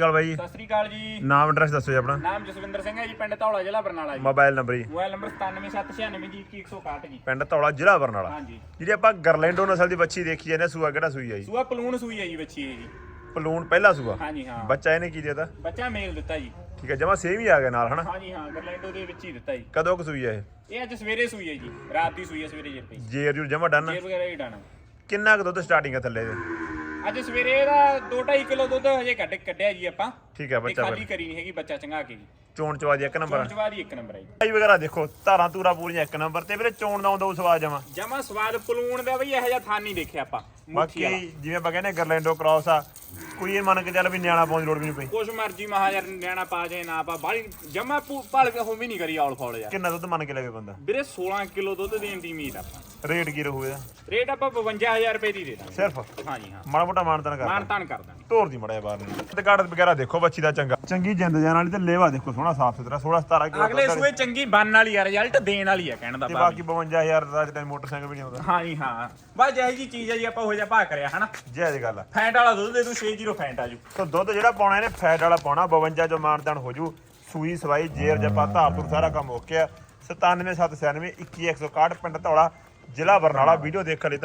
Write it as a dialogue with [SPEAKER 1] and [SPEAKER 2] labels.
[SPEAKER 1] ਚਲ ਬਾਈ ਜੀ?
[SPEAKER 2] ਸਤਿ ਸ੍ਰੀ ਅਕਾਲ ਜੀ।
[SPEAKER 1] ਨਾਮ ਐਡਰੈਸ ਦੱਸੋ ਜੀ ਆਪਣਾ।
[SPEAKER 2] ਨਾਮ ਜਸਵਿੰਦਰ ਸਿੰਘ ਹੈ ਜੀ ਪਿੰਡ ਧੌਲਾ ਜ਼ਿਲ੍ਹਾ ਬਰਨਾਲਾ ਜੀ।
[SPEAKER 1] ਮੋਬਾਈਲ ਨੰਬਰ ਜੀ।
[SPEAKER 2] ਮੋਬਾਈਲ ਨੰਬਰ 97796 ਜੀ 2161 ਜੀ।
[SPEAKER 1] ਪਿੰਡ ਧੌਲਾ ਜ਼ਿਲ੍ਹਾ ਬਰਨਾਲਾ।
[SPEAKER 2] ਹਾਂਜੀ।
[SPEAKER 1] ਜਿਹੜੀ ਆਪਾਂ ਗਰਲੈਂਡੋ ਨਸਲ ਦੀ ਬੱਚੀ ਦੇਖੀ ਜਾਂਦੇ ਆ, ਸੂਆ ਕਿਹੜਾ ਸੂਈ ਆ ਜੀ?
[SPEAKER 2] ਸੂਆ ਪਲੂਣ ਸੂਈ ਹੈ ਜੀ ਬੱਚੀ ਇਹ ਜੀ।
[SPEAKER 1] ਪਲੂਣ ਪਹਿਲਾ ਸੂਆ?
[SPEAKER 2] ਹਾਂਜੀ ਹਾਂ।
[SPEAKER 1] ਬੱਚਾ ਇਹਨੇ ਕੀ ਦਿੱਤਾ?
[SPEAKER 2] ਬੱਚਾ ਮੇਲ ਦਿੱਤਾ ਜੀ।
[SPEAKER 1] ਠੀਕ ਹੈ ਜਮਾ ਸੇਮ ਹੀ ਆ ਗਿਆ ਨਾਲ ਹਨਾ?
[SPEAKER 2] ਹਾਂਜੀ ਹਾਂ ਗਰਲੈਂਡੋ ਦੇ ਵਿੱਚ ਹੀ ਦਿੱਤਾ ਜੀ।
[SPEAKER 1] ਕਦੋਂ ਕੁ ਸੂਈ ਆ ਇਹ?
[SPEAKER 2] ਇਹ ਅੱਜ ਸਵੇਰੇ ਸੂਈ ਹੈ ਜੀ। ਰਾਤ ਦੀ ਸੂਈ ਹੈ ਸਵੇਰੇ ਜੇ ਪਈ
[SPEAKER 1] ਜੇਰ ਜੂਰ ਜਮਾ ਡਨ
[SPEAKER 2] ਜੇਰ ਵਗੈਰਾ ਹੀ ਡਾਣਾ
[SPEAKER 1] ਕਿੰਨਾ ਕੁ ਦੁੱਧ ਸਟਾਰਟਿੰਗ ਆ ਥੱਲੇ ਦੇ?
[SPEAKER 2] ਅੱਜ ਸਵੇਰੇ ਇਹਦਾ 2.5 ਕਿਲੋ ਦੁੱਧ ਹਜੇ ਕੱਢ ਕੱਢਿਆ ਜੀ ਆਪਾਂ।
[SPEAKER 1] ਠੀਕ ਹੈ ਬੱਚਾ
[SPEAKER 2] ਖਾਲੀ ਕਰੀ ਨਹੀਂ ਹੈਗੀ ਬੱਚਾ ਚੰਗਾ ਕੇ ਜੀ।
[SPEAKER 1] ਚੋਣ ਚਵਾ ਦੀ ਇੱਕ ਨੰਬਰ
[SPEAKER 2] ਚੋਂਚਵਾ ਦੀ ਇੱਕ ਨੰਬਰ ਹੈ ਜੀ।
[SPEAKER 1] ਭਾਈ ਵਗੈਰਾ ਦੇਖੋ ਧਾਰਾਂ ਤੂਰਾ ਪੂਰੀਆਂ ਇੱਕ ਨੰਬਰ ਤੇ ਵੀਰੇ ਚੋਣ ਦਾ ਆਉਂਦਾ ਉਹ ਸਵਾਦ ਜਮਾ।
[SPEAKER 2] ਜਮਾ ਸਵਾਦ ਪਲੂਣ ਦਾ ਬਈ ਇਹੋ ਜਿਹਾ ਥਾਨ ਨਹੀਂ ਦੇਖਿਆ ਆਪਾਂ
[SPEAKER 1] ਬਾਕੀ ਜਿਵੇਂ ਆਪਾਂ ਕਹਿੰਦੇ ਗਰਲੈਂਡੋ ਕ੍ਰਾਸ ਆ ਕੋਈ ਇਹ ਮੰਨ ਕੇ ਚੱਲ ਵੀ ਨਿਆਣਾ ਪਾਉਣ ਦੀ ਲੋੜ ਵੀ ਨਹੀਂ ਪਈ।
[SPEAKER 2] ਕੁਛ ਮਰਜ਼ੀ ਮਹਾ ਯਾਰ ਨਿਆਣਾ ਪਾ ਜਾਏ ਨਾ ਪਾ ਬਾਲੀ ਜਮਾ ਭਲ ਕੇ ਹੋਮੀ ਨਹੀਂ ਕਰੀ ਔਲ ਫੌਲ ਯਾਰ।
[SPEAKER 1] ਕਿੰਨਾ ਦੁੱਧ ਮੰਨ ਕੇ ਲਵੇ ਬੰਦਾ?
[SPEAKER 2] ਵੀਰੇ 16 ਕਿਲੋ ਦੁੱਧ ਦੇਣ ਦੀ ਉਮੀਦ ਆਪਾਂ।
[SPEAKER 1] ਰੇਟ ਕੀ ਰਹੂ ਇਹਦਾ?
[SPEAKER 2] ਰੇਟ ਆਪਾਂ 52000 ਰੁਪਏ ਦੀ ਦੇ ਦਾਂਗੇ।
[SPEAKER 1] ਸਿਰਫ?
[SPEAKER 2] ਹਾਂਜੀ ਹਾਂ।
[SPEAKER 1] ਮਾੜਾ ਮੋਟਾ ਮਾਨਤਨ ਕਰ
[SPEAKER 2] ਮਾਨ ਤਾਨ ਕਰ ਦਾਂਗੇ
[SPEAKER 1] ਦੀ ਮੜਿਆ ਬਾਹਰ ਨੂੰ। ਤੇ ਕਾਰਡ ਵਗੈਰਾ ਦੇਖੋ ਬੱਚੀ ਦਾ ਚੰਗਾ। ਚੰਗੀ ਜਿੰਦ ਜਾਨ ਵਾਲੀ ਤੇ ਲੇਵਾ ਦੇਖੋ ਸੋਹਣਾ ਸਾਫ਼ ਸੁਥਰਾ 16 17 ਕਿਲੋ
[SPEAKER 2] ਅਗਲੇ ਸੂਏ ਚੰਗੀ ਬੰਨ ਵਾਲੀ ਆ ਰਿਜ਼ਲਟ ਦੇਣ ਵਾਲੀ ਆ ਕਹਿਣ ਦਾ
[SPEAKER 1] ਤੇ ਬਾਕੀ 52000 ਦਾ ਤੱਕ ਮੋਟਰਸਾਈਕਲ ਵੀ ਨਹੀਂ ਆਉਂਦਾ।
[SPEAKER 2] ਹਾਂਜੀ ਹਾਂ। ਬਸ ਜਿਹੀ ਜੀ ਚੀਜ਼ ਆ ਜੀ ਆਪਾਂ ਹੋ ਜਾ ਭਾ ਕਰਿਆ ਹਨਾ?
[SPEAKER 1] ਜੈ ਦੀ ਗੱਲ ਆ।
[SPEAKER 2] ਫੈਂਟ ਵਾਲਾ ਦੁੱਧ ਦੇ ਦੂੰ 60 ਫੈਂਟ ਆ ਜੂ।
[SPEAKER 1] ਸੋ ਦੁੱਧ ਜਿਹੜਾ ਪਾਉਣਾ ਇਹਨੇ ਫੈਟ ਵਾਲਾ ਪਾਉਣਾ 52 ਜੋ ਮਾਨਦਾਨ ਹੋ ਜੂ। ਸੂਈ ਸਵਾਈ ਜੇਰ ਜਪਾ ਧਾਰ ਤੁਰ ਸਾਰਾ ਕੰਮ ਓਕੇ ਆ। 97796 21161 ਪਿੰਡ ਧੌਲਾ। ਜ਼ਿਲ੍ਹਾ ਬਰਨਾਲਾ ਵੀਡੀਓ ਦੇਖਣ ਲਈ